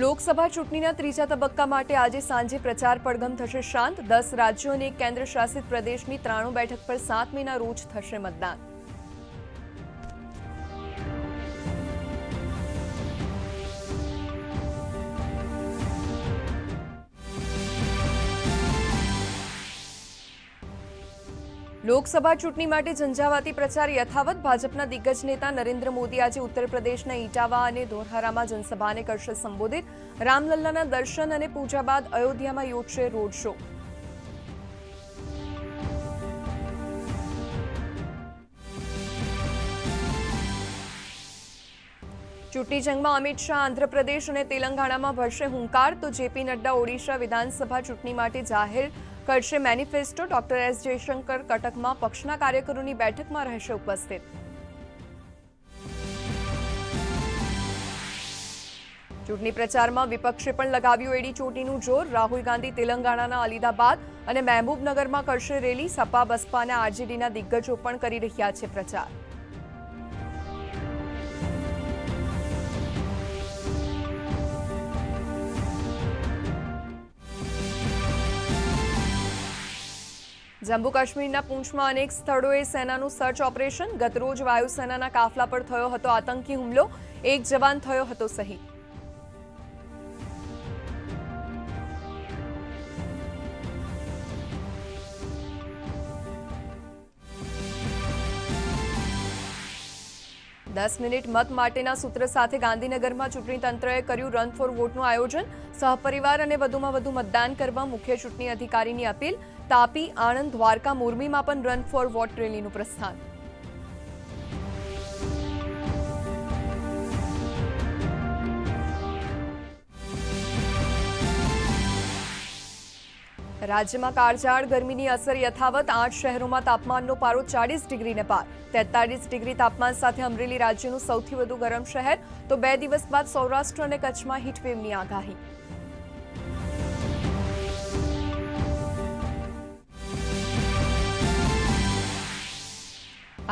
લોકસભા ચૂંટણીના ત્રીજા તબક્કા માટે આજે સાંજે પ્રચાર પડઘમ થશે શાંત. દસ રાજ્યો અને કેન્દ્ર શાસિત પ્રદેશની ત્રાણું બેઠક પર સાત મેના રોજ થશે મતદાન. લોકસભા ચૂંટણી માટે ઝંઝાવાતી પ્રચાર યથાવત ભાજપના દિગ્ગજ નેતા નરેન્દ્ર મોદી આજે ઉત્તર પ્રદેશના ઇટાવા અને ધોરહરામાં જનસભાને કરશે સંબોધિત. રામલલ્લાના દર્શન અને પૂજા બાદ અયોધ્યામાં યોજશે રોડ શો. ચૂંટણી જંગમાં અમિત શાહ આંધ્રપ્રદેશ અને તેલંગાણામાં ભરશે હુંકાર, તો જેપી નડ્ડા ઓડિશા વિધાનસભા ચૂંટણી માટે જાહેર કરશે મેનિફેસ્ટો. ડોક્ટર એસ જયશંકર કટકમાં પક્ષના કાર્યકરોની બેઠકમાં રહેશે ઉપસ્થિત. ચૂંટણી પ્રચારમાં વિપક્ષે પણ લગાવ્યું એડી ચોટીનું જોર. રાહુલ ગાંધી તેલંગાણાના અલીદાબાદ અને મહેબૂબનગરમાં કરશે રેલી. સપા બસપા અને આરજેડીના દિગ્ગજો પણ કરી રહ્યા છે પ્રચાર. જમ્મુ કાશ્મીરના પૂંછમાં અનેક સ્થળોએ સેનાનું સર્ચ ઓપરેશન. ગતરોજ વાયુસેનાના કાફલા પર થયો હતો આતંકી હુમલો. એક જવાન થયો હતો શહીદ દસ મિનિટ મત માટેના સૂત્ર સાથે ગાંધીનગરમાં ચૂંટણી તંત્રએ કર્યું રન ફોર વોટનું આયોજન. સહપરિવાર અને વધુમાં વધુ મતદાન કરવા મુખ્ય ચૂંટણી અધિકારીની અપીલ. તાપી આણંદ દ્વારકા મોરબીમાં પણ રન ફોર વોટ રેલીનું પ્રસ્થાન. રાજ્યમાં કાળઝાળ ગરમીની અસર યથાવત આઠ શહેરોમાં તાપમાનનો પારો ચાળીસ ડિગ્રીને પાર. તેતાળીસ ડિગ્રી તાપમાન સાથે અમરેલી રાજ્યનું સૌથી વધુ ગરમ શહેર, તો બે દિવસ બાદ સૌરાષ્ટ્ર અને કચ્છમાં હીટવેવની આગાહી.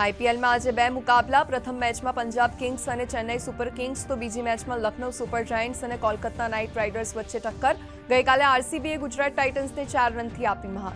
આઈપીએલમાં આજે બે મુકાબલા. પ્રથમ મેચમાં પંજાબ કિંગ્સ અને ચેન્નઈ સુપર કિંગ્સ, તો બીજી મેચમાં લખનૌ સુપર જાયન્ટ્સ અને કોલકાતા નાઇટ રાઇડર્સ વચ્ચે ટક્કર. ગઈકાલે આરસીબીએ ગુજરાત ટાઇટન્સને ચાર રનથી આપી મહાર